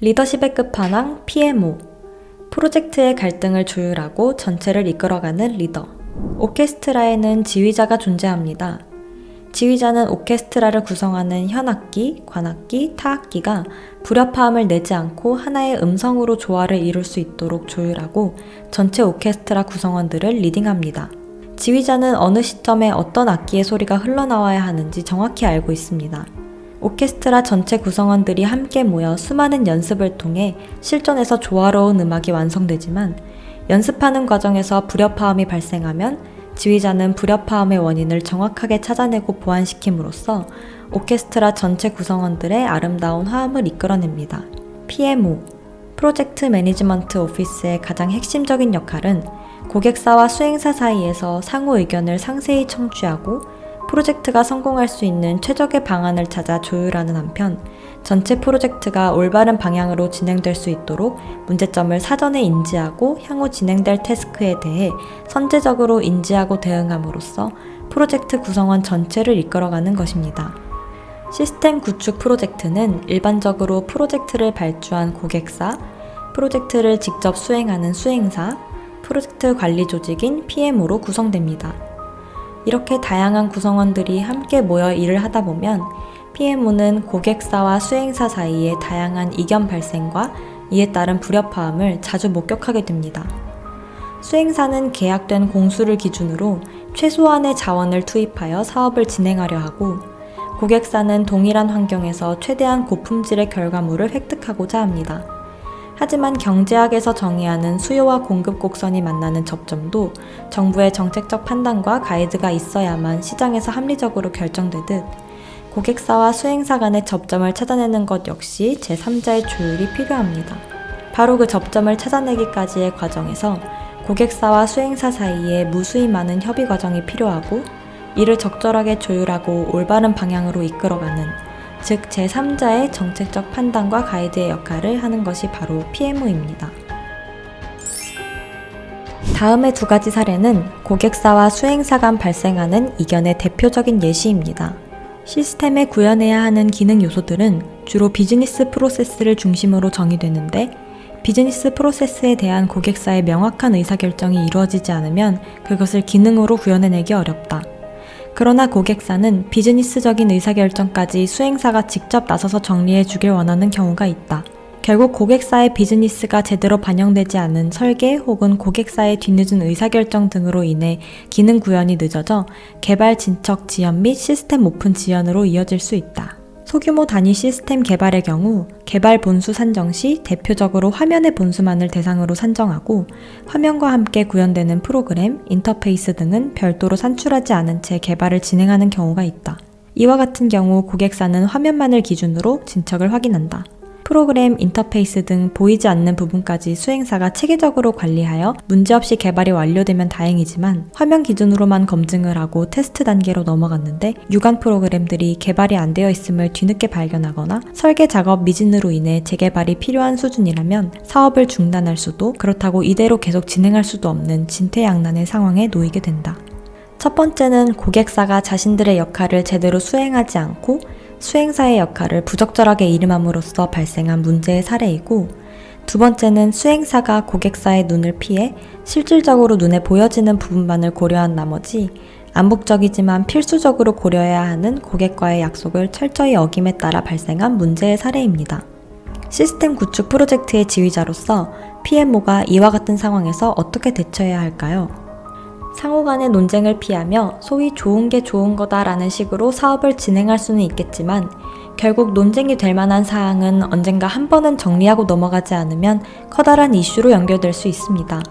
리더십의 끝판왕 PMO. 프로젝트의 갈등을 조율하고 전체를 이끌어가는 리더. 오케스트라에는 지휘자가 존재합니다. 지휘자는 오케스트라를 구성하는 현악기, 관악기, 타악기가 불협화음을 내지 않고 하나의 음성으로 조화를 이룰 수 있도록 조율하고 전체 오케스트라 구성원들을 리딩합니다. 지휘자는 어느 시점에 어떤 악기의 소리가 흘러나와야 하는지 정확히 알고 있습니다. 오케스트라 전체 구성원들이 함께 모여 수많은 연습을 통해 실전에서 조화로운 음악이 완성되지만 연습하는 과정에서 불협화음이 발생하면 지휘자는 불협화음의 원인을 정확하게 찾아내고 보완시킴으로써 오케스트라 전체 구성원들의 아름다운 화음을 이끌어냅니다. PMO 프로젝트 매니지먼트 오피스의 가장 핵심적인 역할은 고객사와 수행사 사이에서 상호 의견을 상세히 청취하고 프로젝트가 성공할 수 있는 최적의 방안을 찾아 조율하는 한편 전체 프로젝트가 올바른 방향으로 진행될 수 있도록 문제점을 사전에 인지하고 향후 진행될 태스크에 대해 선제적으로 인지하고 대응함으로써 프로젝트 구성원 전체를 이끌어가는 것입니다. 시스템 구축 프로젝트는 일반적으로 프로젝트를 발주한 고객사, 프로젝트를 직접 수행하는 수행사, 프로젝트 관리 조직인 PM으로 구성됩니다. 이렇게 다양한 구성원들이 함께 모여 일을 하다 보면 PMO는 고객사와 수행사 사이에 다양한 이견 발생과 이에 따른 불협화음을 자주 목격하게 됩니다. 수행사는 계약된 공수를 기준으로 최소한의 자원을 투입하여 사업을 진행하려 하고 고객사는 동일한 환경에서 최대한 고품질의 결과물을 획득하고자 합니다. 하지만 경제학에서 정의하는 수요와 공급 곡선이 만나는 접점도 정부의 정책적 판단과 가이드가 있어야만 시장에서 합리적으로 결정되듯 고객사와 수행사 간의 접점을 찾아내는 것 역시 제3자의 조율이 필요합니다. 바로 그 접점을 찾아내기까지의 과정에서 고객사와 수행사 사이에 무수히 많은 협의 과정이 필요하고 이를 적절하게 조율하고 올바른 방향으로 이끌어가는 즉 제3자의 정책적 판단과 가이드의 역할을 하는 것이 바로 PMO입니다. 다음의 두 가지 사례는 고객사와 수행사 간 발생하는 이견의 대표적인 예시입니다. 시스템에 구현해야 하는 기능 요소들은 주로 비즈니스 프로세스를 중심으로 정의되는데 비즈니스 프로세스에 대한 고객사의 명확한 의사결정이 이루어지지 않으면 그것을 기능으로 구현해내기 어렵다. 그러나 고객사는 비즈니스적인 의사결정까지 수행사가 직접 나서서 정리해 주길 원하는 경우가 있다. 결국 고객사의 비즈니스가 제대로 반영되지 않은 설계 혹은 고객사의 뒤늦은 의사결정 등으로 인해 기능 구현이 늦어져 개발 진척 지연 및 시스템 오픈 지연으로 이어질 수 있다. 소규모 단위 시스템 개발의 경우 개발 본수 산정 시 대표적으로 화면의 본수만을 대상으로 산정하고 화면과 함께 구현되는 프로그램, 인터페이스 등은 별도로 산출하지 않은 채 개발을 진행하는 경우가 있다. 이와 같은 경우 고객사는 화면만을 기준으로 진척을 확인한다. 프로그램, 인터페이스 등 보이지 않는 부분까지 수행사가 체계적으로 관리하여 문제없이 개발이 완료되면 다행이지만 화면 기준으로만 검증을 하고 테스트 단계로 넘어갔는데 유관 프로그램들이 개발이 안 되어 있음을 뒤늦게 발견하거나 설계 작업 미진으로 인해 재개발이 필요한 수준이라면 사업을 중단할 수도 그렇다고 이대로 계속 진행할 수도 없는 진퇴양난의 상황에 놓이게 된다. 첫 번째는 고객사가 자신들의 역할을 제대로 수행하지 않고 수행사의 역할을 부적절하게 이름함으로써 발생한 문제의 사례이고 두 번째는 수행사가 고객사의 눈을 피해 실질적으로 눈에 보여지는 부분만을 고려한 나머지 암묵적이지만 필수적으로 고려해야 하는 고객과의 약속을 철저히 어김에 따라 발생한 문제의 사례입니다. 시스템 구축 프로젝트의 지휘자로서 PMO가 이와 같은 상황에서 어떻게 대처해야 할까요? 상호 간의 논쟁을 피하며 소위 좋은 게 좋은 거다라는 식으로 사업을 진행할 수는 있겠지만 결국 논쟁이 될 만한 사항은 언젠가 한 번은 정리하고 넘어가지 않으면 커다란 이슈로 연결될 수 있습니다.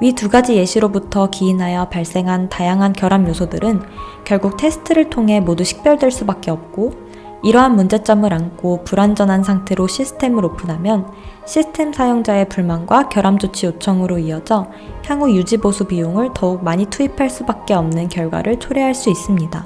위 두 가지 예시로부터 기인하여 발생한 다양한 결합 요소들은 결국 테스트를 통해 모두 식별될 수밖에 없고 이러한 문제점을 안고 불완전한 상태로 시스템을 오픈하면 시스템 사용자의 불만과 결함 조치 요청으로 이어져 향후 유지 보수 비용을 더욱 많이 투입할 수밖에 없는 결과를 초래할 수 있습니다.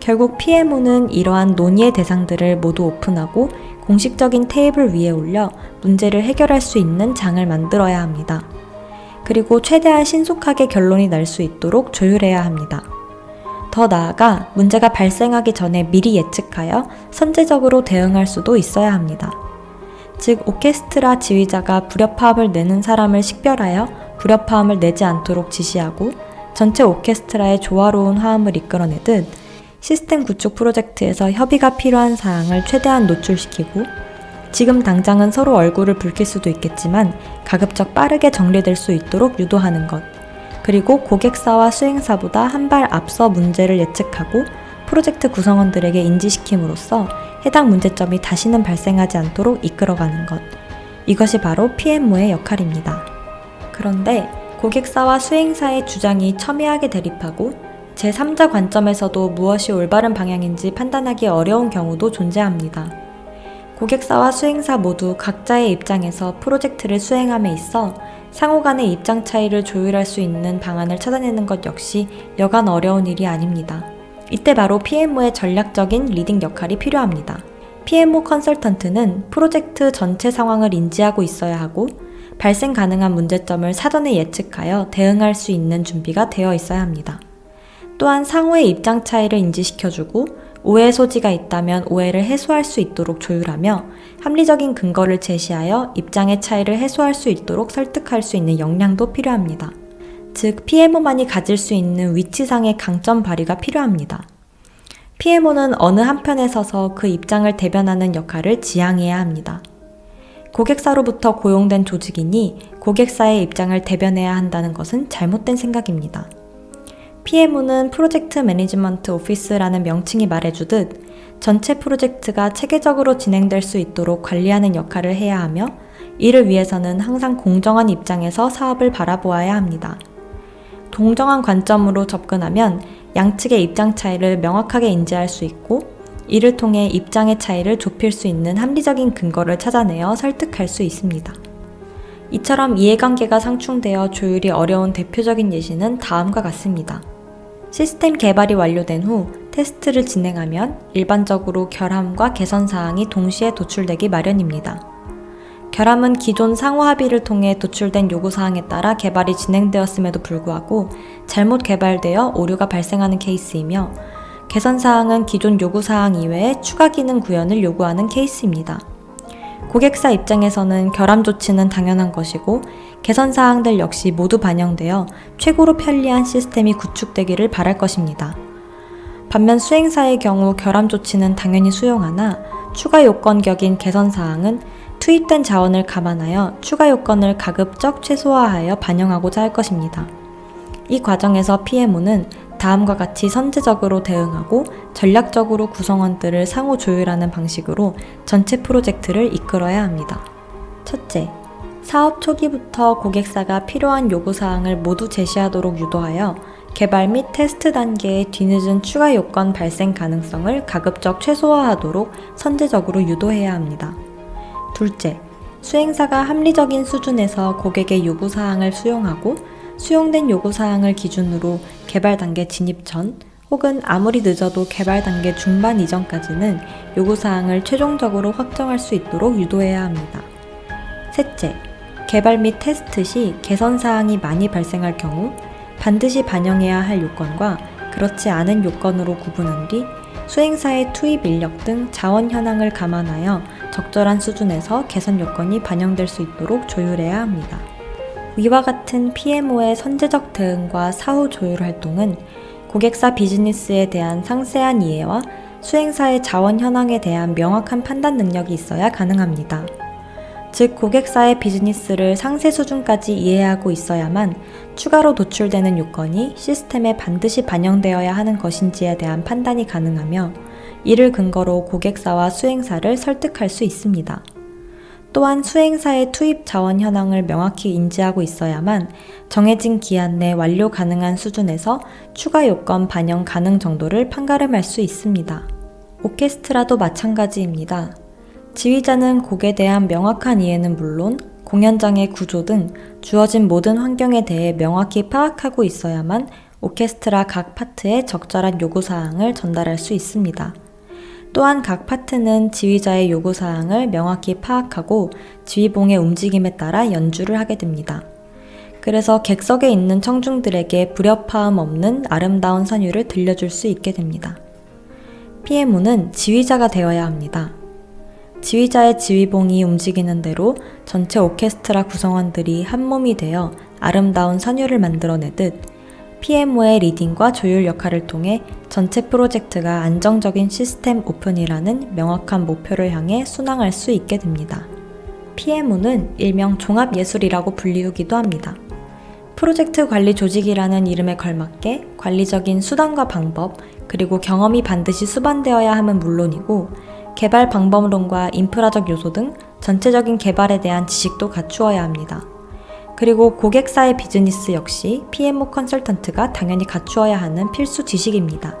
결국 PMO는 이러한 논의의 대상들을 모두 오픈하고 공식적인 테이블 위에 올려 문제를 해결할 수 있는 장을 만들어야 합니다. 그리고 최대한 신속하게 결론이 날 수 있도록 조율해야 합니다. 더 나아가 문제가 발생하기 전에 미리 예측하여 선제적으로 대응할 수도 있어야 합니다. 즉 오케스트라 지휘자가 불협화음을 내는 사람을 식별하여 불협화음을 내지 않도록 지시하고 전체 오케스트라의 조화로운 화음을 이끌어내듯 시스템 구축 프로젝트에서 협의가 필요한 사항을 최대한 노출시키고 지금 당장은 서로 얼굴을 붉힐 수도 있겠지만 가급적 빠르게 정리될 수 있도록 유도하는 것. 그리고 고객사와 수행사보다 한 발 앞서 문제를 예측하고 프로젝트 구성원들에게 인지시킴으로써 해당 문제점이 다시는 발생하지 않도록 이끌어가는 것. 이것이 바로 PMO의 역할입니다. 그런데 고객사와 수행사의 주장이 첨예하게 대립하고 제3자 관점에서도 무엇이 올바른 방향인지 판단하기 어려운 경우도 존재합니다. 고객사와 수행사 모두 각자의 입장에서 프로젝트를 수행함에 있어 상호 간의 입장 차이를 조율할 수 있는 방안을 찾아내는 것 역시 여간 어려운 일이 아닙니다. 이때 바로 PMO의 전략적인 리딩 역할이 필요합니다. PMO 컨설턴트는 프로젝트 전체 상황을 인지하고 있어야 하고 발생 가능한 문제점을 사전에 예측하여 대응할 수 있는 준비가 되어 있어야 합니다. 또한 상호의 입장 차이를 인지시켜주고 오해 소지가 있다면 오해를 해소할 수 있도록 조율하며 합리적인 근거를 제시하여 입장의 차이를 해소할 수 있도록 설득할 수 있는 역량도 필요합니다. 즉, PMO만이 가질 수 있는 위치상의 강점 발휘가 필요합니다. PMO는 어느 한편에 서서 그 입장을 대변하는 역할을 지향해야 합니다. 고객사로부터 고용된 조직이니 고객사의 입장을 대변해야 한다는 것은 잘못된 생각입니다. PMO는 프로젝트 매니지먼트 오피스라는 명칭이 말해주듯 전체 프로젝트가 체계적으로 진행될 수 있도록 관리하는 역할을 해야 하며 이를 위해서는 항상 공정한 입장에서 사업을 바라보아야 합니다. 동정한 관점으로 접근하면 양측의 입장 차이를 명확하게 인지할 수 있고 이를 통해 입장의 차이를 좁힐 수 있는 합리적인 근거를 찾아내어 설득할 수 있습니다. 이처럼 이해관계가 상충되어 조율이 어려운 대표적인 예시는 다음과 같습니다. 시스템 개발이 완료된 후 테스트를 진행하면 일반적으로 결함과 개선 사항이 동시에 도출되기 마련입니다. 결함은 기존 상호 합의를 통해 도출된 요구 사항에 따라 개발이 진행되었음에도 불구하고 잘못 개발되어 오류가 발생하는 케이스이며 개선 사항은 기존 요구 사항 이외에 추가 기능 구현을 요구하는 케이스입니다. 고객사 입장에서는 결함 조치는 당연한 것이고 개선 사항들 역시 모두 반영되어 최고로 편리한 시스템이 구축되기를 바랄 것입니다. 반면 수행사의 경우 결함 조치는 당연히 수용하나 추가 요건 격인 개선 사항은 투입된 자원을 감안하여 추가 요건을 가급적 최소화하여 반영하고자 할 것입니다. 이 과정에서 PMO는 다음과 같이 선제적으로 대응하고 전략적으로 구성원들을 상호 조율하는 방식으로 전체 프로젝트를 이끌어야 합니다. 첫째, 사업 초기부터 고객사가 필요한 요구사항을 모두 제시하도록 유도하여 개발 및 테스트 단계의 뒤늦은 추가 요건 발생 가능성을 가급적 최소화하도록 선제적으로 유도해야 합니다. 둘째, 수행사가 합리적인 수준에서 고객의 요구사항을 수용하고 수용된 요구사항을 기준으로 개발 단계 진입 전 혹은 아무리 늦어도 개발 단계 중반 이전까지는 요구사항을 최종적으로 확정할 수 있도록 유도해야 합니다. 셋째, 개발 및 테스트 시 개선사항이 많이 발생할 경우 반드시 반영해야 할 요건과 그렇지 않은 요건으로 구분한 뒤 수행사의 투입 인력 등 자원 현황을 감안하여 적절한 수준에서 개선 요건이 반영될 수 있도록 조율해야 합니다. 위와 같은 PMO의 선제적 대응과 사후 조율 활동은 고객사 비즈니스에 대한 상세한 이해와 수행사의 자원 현황에 대한 명확한 판단 능력이 있어야 가능합니다. 즉, 고객사의 비즈니스를 상세 수준까지 이해하고 있어야만 추가로 도출되는 요건이 시스템에 반드시 반영되어야 하는 것인지에 대한 판단이 가능하며 이를 근거로 고객사와 수행사를 설득할 수 있습니다. 또한 수행사의 투입 자원 현황을 명확히 인지하고 있어야만 정해진 기한 내 완료 가능한 수준에서 추가 요건 반영 가능 정도를 판가름할 수 있습니다. 오케스트라도 마찬가지입니다. 지휘자는 곡에 대한 명확한 이해는 물론 공연장의 구조 등 주어진 모든 환경에 대해 명확히 파악하고 있어야만 오케스트라 각 파트에 적절한 요구사항을 전달할 수 있습니다. 또한 각 파트는 지휘자의 요구사항을 명확히 파악하고 지휘봉의 움직임에 따라 연주를 하게 됩니다. 그래서 객석에 있는 청중들에게 불협화음 없는 아름다운 선율을 들려줄 수 있게 됩니다. PMO는 지휘자가 되어야 합니다. 지휘자의 지휘봉이 움직이는 대로 전체 오케스트라 구성원들이 한 몸이 되어 아름다운 선율을 만들어내듯 PMO의 리딩과 조율 역할을 통해 전체 프로젝트가 안정적인 시스템 오픈이라는 명확한 목표를 향해 순항할 수 있게 됩니다. PMO는 일명 종합예술이라고 불리우기도 합니다. 프로젝트 관리 조직이라는 이름에 걸맞게 관리적인 수단과 방법, 그리고 경험이 반드시 수반되어야 함은 물론이고, 개발 방법론과 인프라적 요소 등 전체적인 개발에 대한 지식도 갖추어야 합니다. 그리고 고객사의 비즈니스 역시 PMO 컨설턴트가 당연히 갖추어야 하는 필수 지식입니다.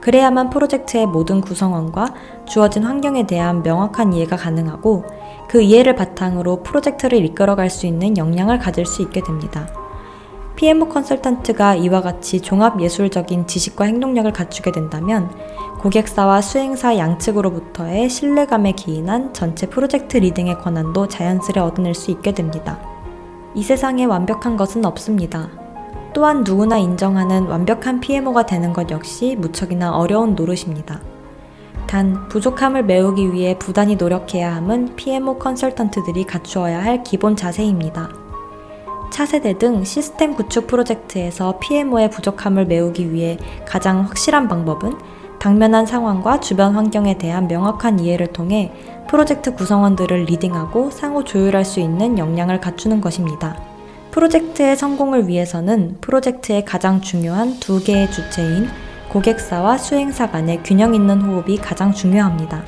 그래야만 프로젝트의 모든 구성원과 주어진 환경에 대한 명확한 이해가 가능하고 그 이해를 바탕으로 프로젝트를 이끌어갈 수 있는 역량을 가질 수 있게 됩니다. PMO 컨설턴트가 이와 같이 종합 예술적인 지식과 행동력을 갖추게 된다면 고객사와 수행사 양측으로부터의 신뢰감에 기인한 전체 프로젝트 리딩의 권한도 자연스레 얻어낼 수 있게 됩니다. 이 세상에 완벽한 것은 없습니다. 또한 누구나 인정하는 완벽한 PMO가 되는 것 역시 무척이나 어려운 노릇입니다. 단, 부족함을 메우기 위해 부단히 노력해야 함은 PMO 컨설턴트들이 갖추어야 할 기본 자세입니다. 차세대 등 시스템 구축 프로젝트에서 PMO의 부족함을 메우기 위해 가장 확실한 방법은 당면한 상황과 주변 환경에 대한 명확한 이해를 통해 프로젝트 구성원들을 리딩하고 상호 조율할 수 있는 역량을 갖추는 것입니다. 프로젝트의 성공을 위해서는 프로젝트의 가장 중요한 두 개의 주체인 고객사와 수행사 간의 균형 있는 호흡이 가장 중요합니다.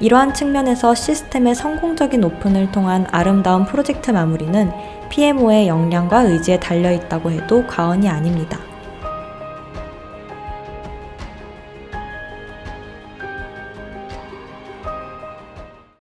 이러한 측면에서 시스템의 성공적인 오픈을 통한 아름다운 프로젝트 마무리는 PMO의 역량과 의지에 달려 있다고 해도 과언이 아닙니다.